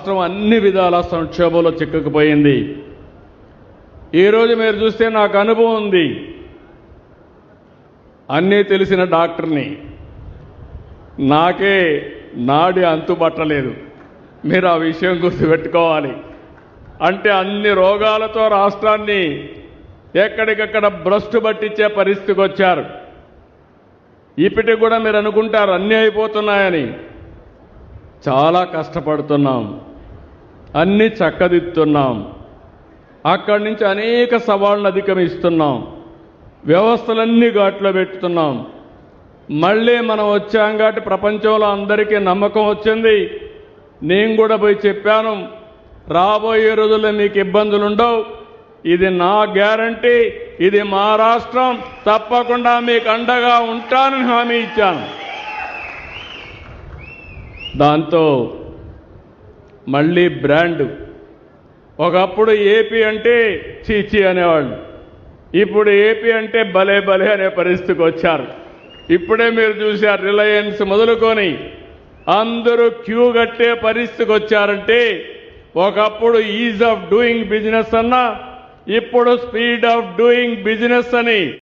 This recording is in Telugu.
రాష్ట్రం అన్ని విధాల సంక్షోభంలో చిక్కుకుపోయింది. ఈరోజు మీరు చూస్తే నాకు అనుభవం ఉంది. అన్నీ తెలిసిన డాక్టర్ని. నాకే నాడి అంతుబట్టలేదు మీరు ఆ విషయం గుర్తుపెట్టుకోవాలి. అంటే అన్ని రోగాలతో రాష్ట్రాన్ని ఎక్కడికక్కడ భ్రష్టు పట్టించే పరిస్థితికి వచ్చారు. ఇప్పటికి కూడా మీరు అనుకుంటారు అన్నీ అయిపోతున్నాయని. చాలా కష్టపడుతున్నాం. అన్నీ చక్కదిద్దుతున్నాం. అక్కడి నుంచి అనేక సవాళ్ళను అధిగమిస్తున్నాం. వ్యవస్థలన్నీ ఘాట్లో పెట్టుతున్నాం. మళ్ళీ మనం వచ్చాం కాబట్టి ప్రపంచంలో అందరికీ నమ్మకం వచ్చింది. నేను కూడా పోయి చెప్పాను రాబోయే రోజుల్లో మీకు ఇబ్బందులు ఉండవు. ఇది నా గ్యారంటీ ఇది మా రాష్ట్రం. తప్పకుండా మీకు అండగా ఉంటానని హామీ ఇచ్చాను. దాంతో మళ్ళీ బ్రాండ్. ఒకప్పుడు ఏపీ అంటే చీచి అనేవాళ్ళు. ఇప్పుడు ఏపీ అంటే భలే భలే అనే పరిస్థితికి వచ్చారు. ఇప్పుడే మీరు చూశారు రిలయన్స్ మొదలుకొని అందరూ క్యూ కట్టే పరిస్థితికి వచ్చారంటే ఒకప్పుడు ఈజ్ ఆఫ్ డూయింగ్ బిజినెస్ అన్నా ఇప్పుడు స్పీడ్ ఆఫ్ డూయింగ్ బిజినెస్ అని